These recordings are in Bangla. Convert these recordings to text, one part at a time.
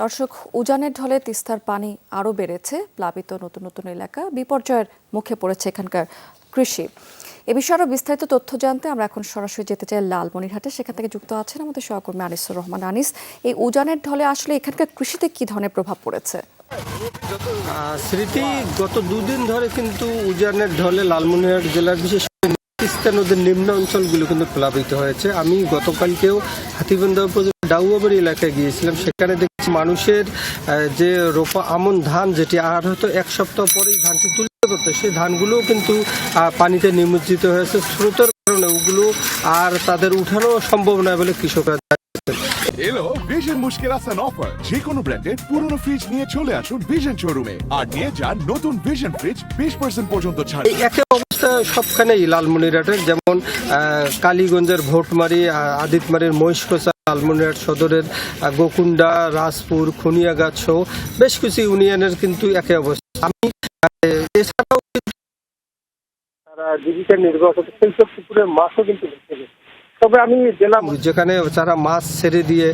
দর্শক, উজানের ঢলে তিস্তার পানি আরও বেড়েছে। প্লাবিত নতুন নতুন এলাকা বিপর্যয়ের মুখে পড়েছে এখানকার কৃষি। এ বিষয়ে আরও বিস্তারিত তথ্য জানতে আমরা এখন সরাসরি যেতে চাই লালমনিরহাটে। সেখান থেকে যুক্ত আছেন আমাদের সহকর্মী আনিসুর রহমান। আনিস, এই উজানের ঢলে আসলে এখানকার কৃষিতে কি ধরনের প্রভাব পড়েছে? স্মৃতি, গত দুদিন ধরে কিন্তু উজানের ঢলে লালমনিরহাট জেলার বিশেষ তিস্তা নদীর নিম্ন অঞ্চলগুলো কিন্তু প্লাবিত হয়েছে। আমি গতকালকেও হাতিবান্ধা ডাউয়াবাড়ি এলাকায় গিয়েছিলাম। সেখানে দেখছি মানুষের যে রোপা আমন ধান যেটি আর হয়তো এক সপ্তাহ পরেই ধানটি তুলতে করতে সেই ধানগুলোও কিন্তু পানিতে নিমজ্জিত হয়েছে। স্রোতের কারণে ওগুলো আর তাদের উঠানো সম্ভব নয় বলে কৃষকরা এলো ভিশন মুশকিল আসান অফার যে কোনো ব্র্যান্ডের পুরনো ফ্রিজ নিয়ে চলে আসুন ভিশন শোরুমে আর নিয়ে যান নতুন ভিশন ফ্রিজ বিশ পার্সেন্ট পর্যন্ত ছাড়। এই একই অবস্থা সবখানেই লালমনিরহাটের যেমন কালীগঞ্জের ভোটমারি আদিতমারির মহিষকোচা লালমনিরহাট সদরের গোকুন্ডা রাজপুর খুনিয়াগাছ সহ বেশ কিছু ইউনিয়নের কিন্তু একই অবস্থা। আমি এছাড়াও কিন্তু তারা জীবিকা নির্বাহ করতে সেই সব পুকুরের মাছও কিন্তু ভেসে গেছে। তবে আমি জেলা যেখানে যারা মাছ ছেড়ে দিয়ে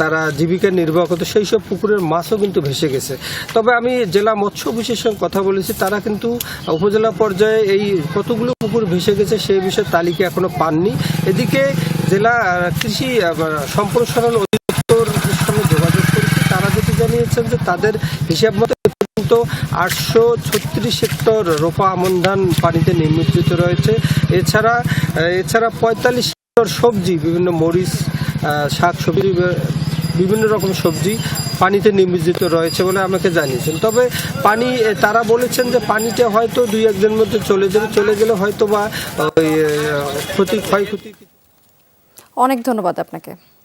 তারা জীবিকা নির্বাহ করতো সেই সব পুকুরের মাছও কিন্তু ভেসে গেছে। তবে আমি জেলা মৎস্য অফিসের সঙ্গে কথা বলেছি তারা কিন্তু উপজেলা পর্যায়ে এই কতগুলো পুকুর ভেসে গেছে সেই বিষয়ে তালিকা এখনও পাননি। এদিকে জেলা কৃষি সম্প্রসারণ অধিদপ্তর সঙ্গে যোগাযোগ করেছি। তারা যেটি জানিয়েছেন যে তাদের হিসাব মতো পর্যন্ত আটশো ছত্রিশ হেক্টর রোপা আমন ধান পানিতে নিমজ্জিত রয়েছে। এছাড়া এছাড়া পঁয়তাল্লিশ হেক্টর সবজি, বিভিন্ন মরিচ শাক সবজি বিভিন্ন রকম সবজি পানিতে নিমজ্জিত রয়েছে বলে আমাকে জানিয়েছেন। তবে পানি তারা বলেছেন যে পানিটা হয়তো দুই একদিনের মধ্যে চলে যাবে, চলে গেলে হয়তো বা ওই ক্ষতি, ক্ষয়ক্ষতি অনেক ধন্যবাদ আপনাকে।